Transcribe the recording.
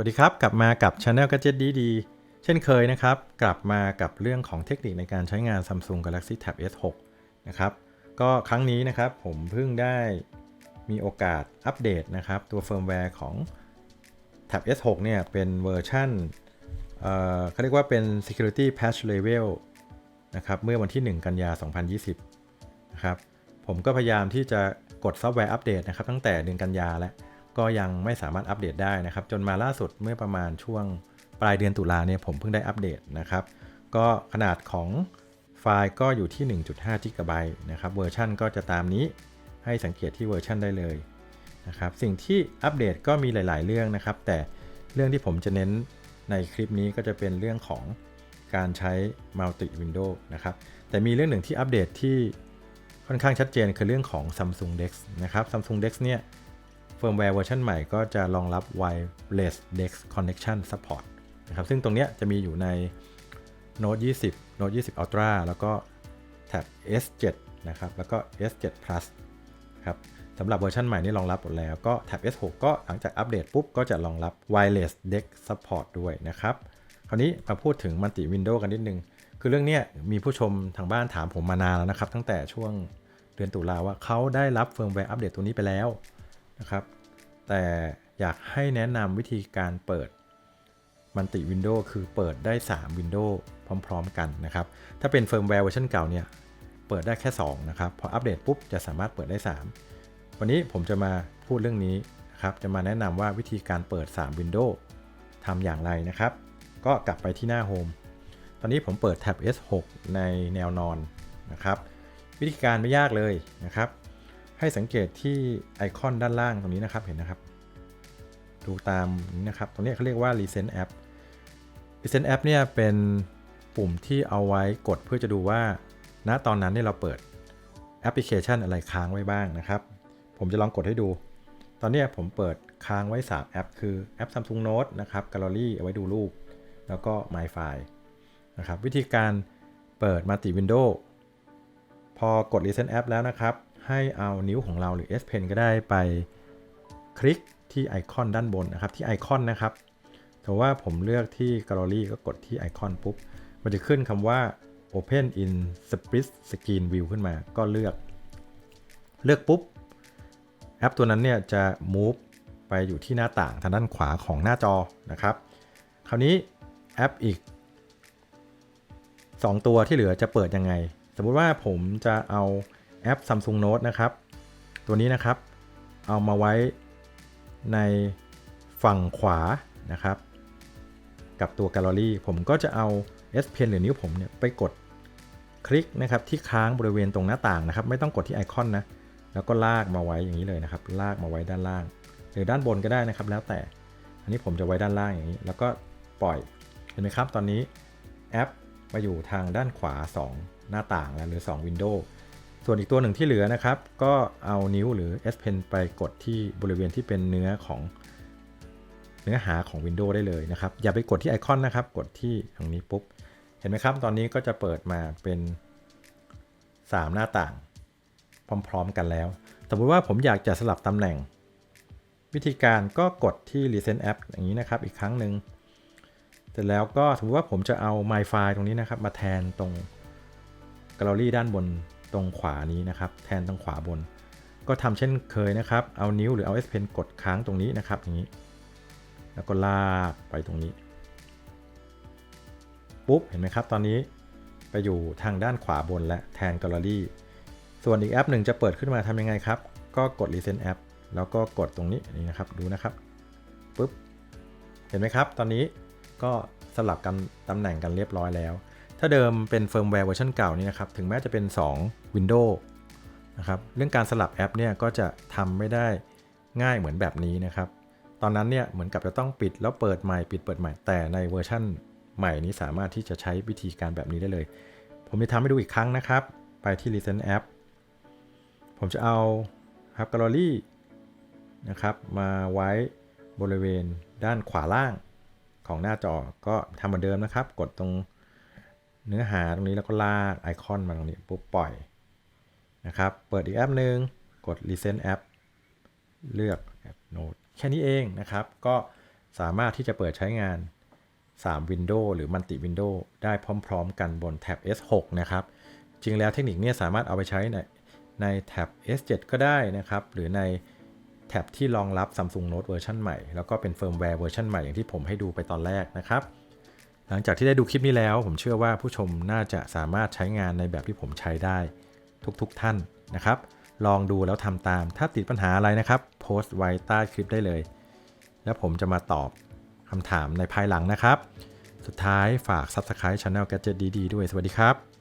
วัสดีครับ กลับมากับ Channel Gadget ดีดีๆ เช่นเคยนะครับ กลับมากับเรื่องของเทคนิคในการใช้งาน Samsung Galaxy Tab S6 นะครับ ก็ครั้งนี้นะครับผมเพิ่งได้มีโอกาสอัปเดตนะครับ ตัวเฟิร์มแวร์ของ Tab S6 เนี่ยเป็นเวอร์ชันเอ่อเขาเรียกว่าเป็น Security Patch Level นะครับเมื่อวันที่ 1 กันยา 2020 นะครับ ผมก็พยายามที่จะกดซอฟต์แวร์อัปเดตนะครับตั้งแต่เดือนกันยาแล้ว ก็ยังไม่สามารถอัปเดตได้นะครับ จนมาล่าสุดเมื่อประมาณช่วงปลายเดือนตุลาเนี่ยผมเพิ่งได้อัปเดตนะครับ ก็ขนาดของไฟล์ก็อยู่ที่ 1.5 g b นะครับ เวอร์ชันก็จะตามนี้ให้สังเกตที่เวอร์ชันได้เลยนะครับ สิ่งที่อัปเดตก็มีหลาย ๆ เรื่องนะครับ แต่เรื่องที่ผมจะเน้นในคลิปนี้ก็จะเป็นเรื่องของการใช้ Multi Window นะครับ แต่มีเรื่องหนึ่งที่อัปเดตที่ค่อนข้างชัดเจนคือเรื่องของ Samsung Dex นะครับ Samsung Dex เนี่ย เฟิร์มแวร์เวอร์ชันใหม่ก็จะรองรับ Wireless DeX Connection Support นะครับซึ่งตรงเนี้ยจะมีอยู่ใน Note 20 Note 20 Ultra แล้วก็ Tab S7 นะครับแล้วก็ S7 Plus ครับสำหรับเวอร์ชันใหม่นี่รองรับหมดแล้วก็ Tab S6 ก็หลังจากอัปเดตปุ๊บ ก็จะรองรับ Wireless DeX Support ด้วยนะครับ คราวนี้มาพูดถึง Multi Window กันนิดนึง คือเรื่องนี้มีผู้ชมทางบ้านถามผมมานานแล้วนะครับ ตั้งแต่ช่วงเดือนตุลาว่าเขาได้รับเฟิร์มแวร์อัปเดตตัวนี้ไปแล้ว นะครับ แต่อยากให้แนะนำวิธีการเปิดมันติวินโดว์คือเปิดได้3วินโดว์พร้อม ๆ กันนะครับ ถ้าเป็นเฟิร์มแวร์เวอร์ชันเก่าเนี่ย เปิดได้แค่ 2 นะครับ พออัปเดตปุ๊บ จะสามารถเปิดได้ 3 วันนี้ผมจะมาพูดเรื่องนี้นะครับ จะมาแนะนำว่าวิธีการเปิด3วินโดว์ทำอย่างไรนะครับ ก็กลับไปที่หน้าโฮมตอนนี้ผมเปิดแท็บ S6 ในแนวนอนนะครับ วิธีการไม่ยากเลยนะครับ ให้สังเกตที่ไอคอนด้านล่างตรงนี้นะครับเห็นนะครับ ดูตามนี้นะครับ ตรงนี้เขาเรียกว่า Recent App Recent App เนี่ยเป็นปุ่มที่เอาไว้กดเพื่อจะดูว่า ณตอนนั้นเนี่ยเราเปิดแอปพลิเคชันอะไรค้างไว้บ้างนะครับ ผมจะลองกดให้ดู ตอนนี้ผมเปิดค้างไว้ 3 แอป คือแอป Samsung Note นะครับ Gallery เอาไว้ดูรูป แล้วก็ My File นะครับ วิธีการเปิด Multi Window พอกด Recent App แล้วนะครับ ให้เอานิ้วของเราหรือ S Pen ก็ได้ไปคลิกที่ไอคอนด้านบนนะครับที่ไอคอนนะครับถือว่าผมเลือกที่ Gallery ก็กดที่ไอคอนปุ๊บ มันจะขึ้นคำว่า Open in Split Screen View ขึ้นมาก็เลือก เลือกปุ๊บ แอปตัวนั้นเนี่ยจะ move ไปอยู่ที่หน้าต่างทางด้านขวาของหน้าจอนะครับ คราวนี้แอปอีก 2 ตัวที่เหลือจะเปิดยังไง สมมุติว่าผมจะเอา แอป Samsung Note นะครับ ตัวนี้นะครับเอามาไว้ในฝั่งขวานะครับ กับตัวแกลเลอรี่ผมก็จะเอา S Pen หรือนิ้วผมเนี่ยไปกดคลิกนะครับที่ค้างบริเวณตรงหน้าต่างนะครับ ไม่ต้องกดที่ไอคอนนะแล้วก็ลากมาไว้อย่างนี้เลยนะครับ ลากมาไว้ด้านล่าง หรือด้านบนก็ได้นะครับ แล้วแต่ อันนี้ผมจะไว้ด้านล่างอย่างนี้ แล้วก็ปล่อยเห็นไหมครับ ตอนนี้แอปมาอยู่ทางด้านขวา 2 หน้าต่างแล้วหรือ2วินโดว์ ส่วนอีกตัวหนึ่งที่เหลือนะครับ ก็เอานิ้วหรือ S Pen ไปกดที่บริเวณที่เป็นเนื้อของเนื้อหาของ Windows ได้เลยนะครับ อย่าไปกดที่ไอคอนนะครับ กดที่ตรงนี้ปุ๊บ เห็นไหมครับ ตอนนี้ก็จะเปิดมาเป็น 3 หน้าต่าง พร้อม ๆ กันแล้ว สมมติว่าผมอยากจะสลับตำแหน่ง วิธีการก็กดที่ Recent App อย่างนี้นะครับ อีกครั้งหนึ่งเสร็จแล้วก็สมมติว่าผมจะเอา My File ตรงนี้นะครับ มาแทนตรง Gallery ด้านบน ตรงขวานี้นะครับ แทนตรงขวาบน ก็ทำเช่นเคยนะครับ เอานิ้วหรือเอา S Pen กดค้างตรงนี้นะครับอย่างนี้ แล้วก็ลากไปตรงนี้ ปุ๊บ เห็นไหมครับ ตอนนี้ไปอยู่ทางด้านขวาบนและแทน Gallery ส่วนอีกแอปหนึ่งจะเปิดขึ้นมาทำยังไงครับ ก็กด Recent App แล้วก็กดตรงนี้นี่นะครับดูนะครับปุ๊บเห็นไหมครับ ตอนนี้ก็สลับกันตำแหน่งกันเรียบร้อยแล้ว ถ้าเดิมเป็นเฟิร์มแวร์เวอร์ชันเก่านี่นะครับถึงแม้จะเป็น 2 Windows นะครับเรื่องการสลับแอปเนี่ยก็จะทำไม่ได้ง่ายเหมือนแบบนี้นะครับ ตอนนั้นเนี่ยเหมือนกับจะต้องปิดแล้วเปิดใหม่ปิดเปิดใหม่แต่ในเวอร์ชันใหม่นี้สามารถที่จะใช้วิธีการแบบนี้ได้เลย ผมจะทำให้ดูอีกครั้งนะครับ ไปที่ Recent App ผมจะเอาครับ Gallery นะครับมาไว้บริเวณด้านขวาล่างของหน้าจอก็ทำเหมือนเดิมนะครับ กดตรง เนื้อหาตรงนี้แล้วก็ลากไอคอนมาตรงนี้ปุ๊บปล่อยนะครับ เปิดอีกแอปหนึ่งกด Recent App เลือกแอป Note แค่นี้เองนะครับ ก็สามารถที่จะเปิดใช้งาน 3 Windows หรือ Multi Windows ได้พร้อม ๆ กันบนแท็บ S6 นะครับ จริงแล้วเทคนิคนี้สามารถเอาไปใช้ในในแท็บ S7 ก็ได้นะครับ หรือในแท็บที่รองรับ Samsung Note เวอร์ชันใหม่ แล้วก็เป็นเฟิร์มแวร์เวอร์ชันใหม่อย่างที่ผมให้ดูไปตอนแรกนะครับ หลังจากที่ได้ดูคลิปนี้แล้ว ผมเชื่อว่าผู้ชมน่าจะสามารถใช้งานในแบบที่ผมใช้ได้ทุกๆทท่านนะครับ ลองดูแล้วทำตาม ถ้าติดปัญหาอะไรนะครับโพสต์ไว้ใต้คลิปได้เลย แล้วผมจะมาตอบคำถามในภายหลังนะครับ สุดท้ายฝาก Subscribe Channel Gadget ดีๆด้วย สวัสดีครับ